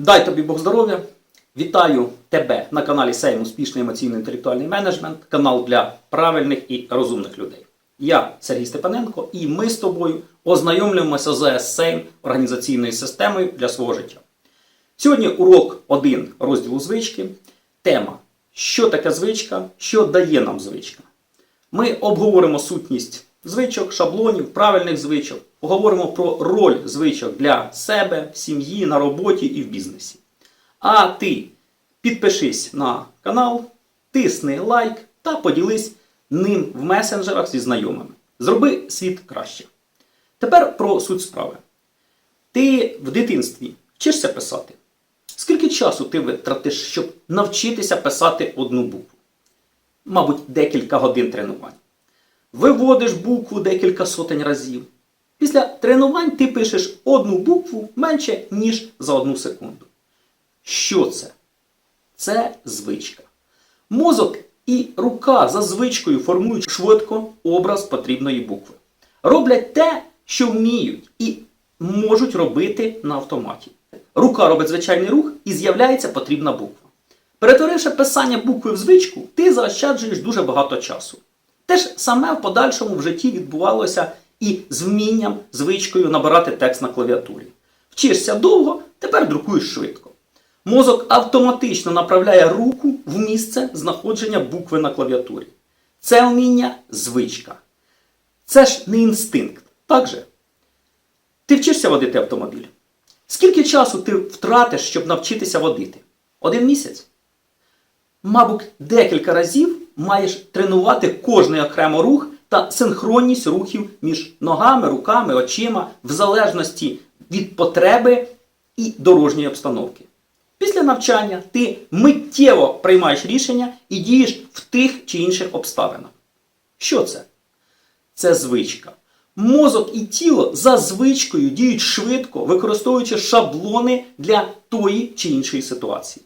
Дай тобі Бог здоров'я! Вітаю тебе на каналі Сейм Успішний емоційно-інтелектуальний менеджмент, канал для правильних і розумних людей. Я Сергій Степаненко, і ми з тобою ознайомлюємося з Сейм організаційною системою для свого життя. Сьогодні урок 1 розділу звички. Тема Що таке звичка, що дає нам звичка. Ми обговоримо сутність звичок, шаблонів, правильних звичок, поговоримо про роль звичок для себе, сім'ї, на роботі і в бізнесі. А ти підпишись на канал, тисни лайк та поділись ним в месенджерах зі знайомими. Зроби світ краще. Тепер про суть справи. Ти в дитинстві вчишся писати. Скільки часу ти витратиш, щоб навчитися писати одну букву? Мабуть, декілька годин тренувань. Виводиш букву декілька сотень разів. Після тренувань ти пишеш одну букву менше, ніж за одну секунду. Що це? Це звичка. Мозок і рука за звичкою формують швидко образ потрібної букви. Роблять те, що вміють, і можуть робити на автоматі. Рука робить звичайний рух і з'являється потрібна буква. Перетворивши писання букви в звичку, ти заощаджуєш дуже багато часу. Те ж саме в подальшому в житті відбувалося і з вмінням, звичкою набирати текст на клавіатурі. Вчишся довго, тепер друкуєш швидко. Мозок автоматично направляє руку в місце знаходження букви на клавіатурі. Це вміння звичка. Це ж не інстинкт. Так же? Ти вчишся водити автомобіль. Скільки часу ти втратиш, щоб навчитися водити? Один місяць? Мабуть, декілька разів маєш тренувати кожний окремо рух та синхронність рухів між ногами, руками, очима, в залежності від потреби і дорожньої обстановки. Після навчання ти миттєво приймаєш рішення і дієш в тих чи інших обставинах. Що це? Це звичка. Мозок і тіло за звичкою діють швидко, використовуючи шаблони для тої чи іншої ситуації.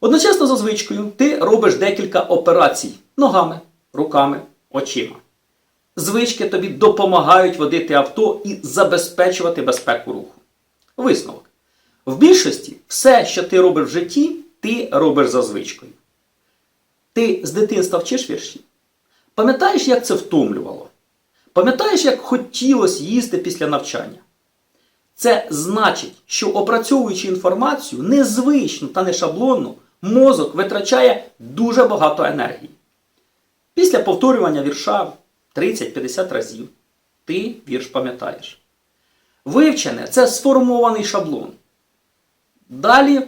Одночасно за звичкою ти робиш декілька операцій ногами, руками, очима. Звички тобі допомагають водити авто і забезпечувати безпеку руху. Висновок. В більшості все, що ти робиш в житті, ти робиш за звичкою. Ти з дитинства вчиш вірші? Пам'ятаєш, як це втомлювало? Пам'ятаєш, як хотілося їсти після навчання? Це значить, що опрацьовуючи інформацію незвичну та не шаблонну, мозок витрачає дуже багато енергії. Після повторювання вірша 30-50 разів ти вірш пам'ятаєш. Вивчене це сформований шаблон. Далі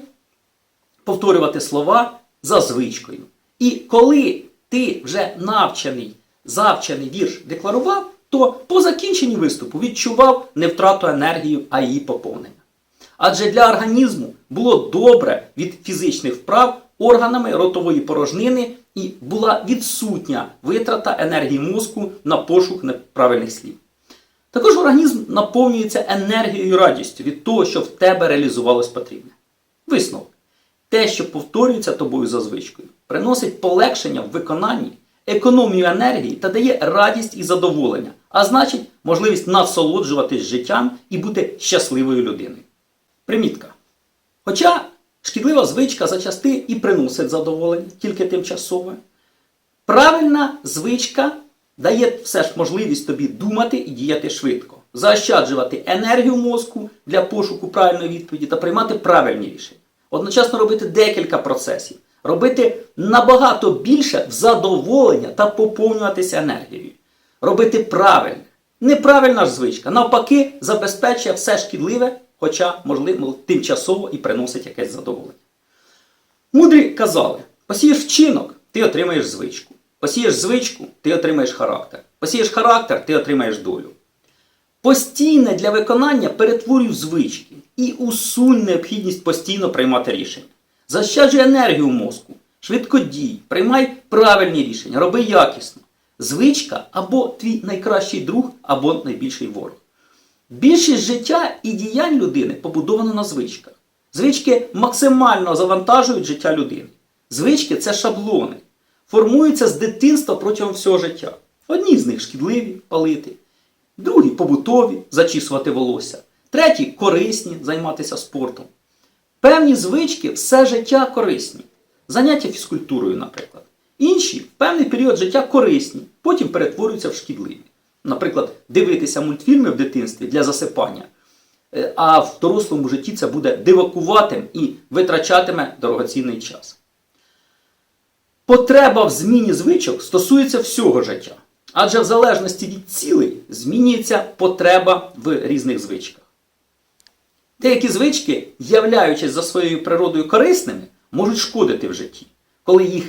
повторювати слова за звичкою. І коли ти вже навчений, завчений вірш декларував, то по закінченні виступу відчував не втрату енергії, а її поповнення. Адже для організму було добре від фізичних вправ органами ротової порожнини і була відсутня витрата енергії мозку на пошук неправильних слів. Також організм наповнюється енергією і радістю від того, що в тебе реалізувалось потрібне. Висновок. Те, що повторюється тобою за звичкою, приносить полегшення в виконанні, економію енергії та дає радість і задоволення, а значить, можливість насолоджуватись життям і бути щасливою людиною. Примітка. Хоча шкідлива звичка зачасти і приносить задоволення, тільки тимчасове, правильна звичка дає все ж можливість тобі думати і діяти швидко, заощаджувати енергію мозку для пошуку правильної відповіді та приймати правильні рішення. Одночасно робити декілька процесів, робити набагато більше в задоволення та поповнюватися енергією. Робити правильне. Неправильна ж звичка, навпаки, забезпечує все шкідливе, хоча, можливо, тимчасово і приносить якесь задоволення. Мудрі казали: посієш вчинок, ти отримаєш звичку. Посієш звичку, ти отримаєш характер. Посієш характер, ти отримаєш долю. Постійне для виконання перетворюй звички і усунь необхідність постійно приймати рішення. Защаджуй енергію мозку, швидко дій, приймай правильні рішення, роби якісно. Звичка або твій найкращий друг, або найбільший ворог. Більшість життя і діянь людини побудовано на звичках. Звички максимально завантажують життя людини. Звички це шаблони. Формуються з дитинства протягом всього життя. Одні з них шкідливі палити, другі побутові зачісувати волосся, треті корисні займатися спортом. Певні звички все життя корисні. Заняття фізкультурою, наприклад. Інші в певний період життя корисні, потім перетворюються в шкідливі. Наприклад, дивитися мультфільми в дитинстві для засипання, Е, а в дорослому житті це буде дивакуватим і витрачатиме дорогоцінний час. Потреба в зміні звичок стосується всього життя. Адже в залежності від цілей змінюється потреба в різних звичках. Деякі звички, являючись за своєю природою корисними, можуть шкодити в житті, коли їх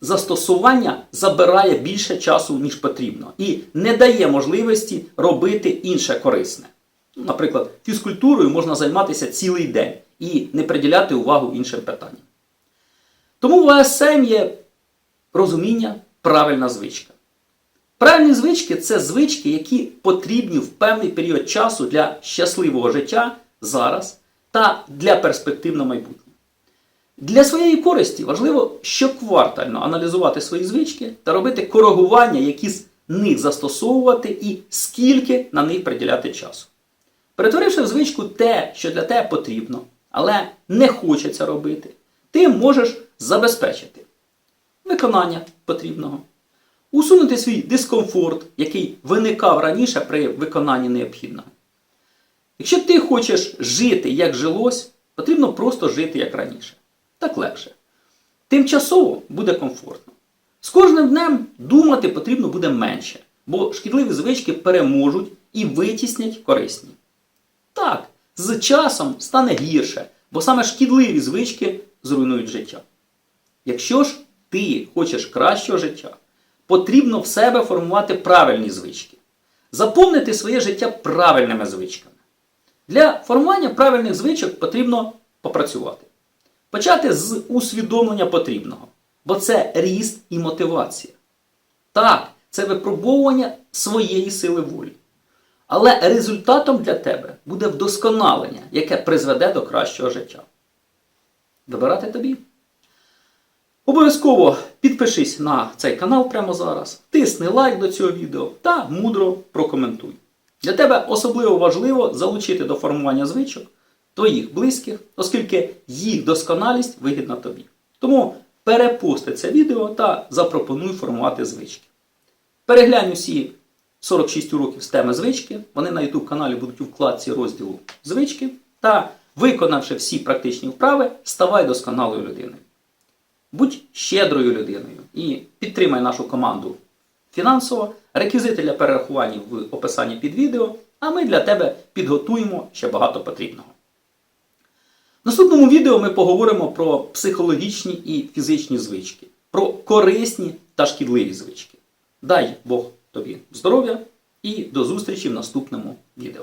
застосування забирає більше часу, ніж потрібно, і не дає можливості робити інше корисне. Наприклад, фізкультурою можна займатися цілий день і не приділяти увагу іншим питанням. Тому в АСМ є розуміння правильна звичка. Правильні звички це звички, які потрібні в певний період часу для щасливого життя зараз та для перспектив на майбутнє. Для своєї користі важливо щоквартально аналізувати свої звички та робити коригування, які з них застосовувати і скільки на них приділяти часу. Перетворивши в звичку те, що для тебе потрібно, але не хочеться робити, ти можеш забезпечити виконання потрібного, усунути свій дискомфорт, який виникав раніше при виконанні необхідного. Якщо ти хочеш жити як жилось, потрібно просто жити як раніше. Так легше. Тимчасово буде комфортно. З кожним днем думати потрібно буде менше, бо шкідливі звички переможуть і витіснять корисні. Так, з часом стане гірше, бо саме шкідливі звички зруйнують життя. Якщо ж ти хочеш кращого життя, потрібно в себе формувати правильні звички, заповнити своє життя правильними звичками. Для формування правильних звичок потрібно попрацювати. Почати з усвідомлення потрібного, бо це ріст і мотивація. Так, це випробовування своєї сили волі. Але результатом для тебе буде вдосконалення, яке призведе до кращого життя. Вибирати тобі. Обов'язково підпишись на цей канал прямо зараз, тисни лайк до цього відео та мудро прокоментуй. Для тебе особливо важливо залучити до формування звичок твоїх близьких, оскільки їх досконалість вигідна тобі. Тому перепусти це відео та запропонуй формувати звички. Переглянь усі 46 уроків з теми звички. Вони на YouTube каналі будуть у вкладці розділу звички. Та, виконавши всі практичні вправи, ставай досконалою людиною. Будь щедрою людиною і підтримай нашу команду фінансово. Реквізити для перерахування в описанні під відео, а ми для тебе підготуємо ще багато потрібного. Наступному відео ми поговоримо про психологічні і фізичні звички, про корисні та шкідливі звички. Дай Бог тобі здоров'я і до зустрічі в наступному відео.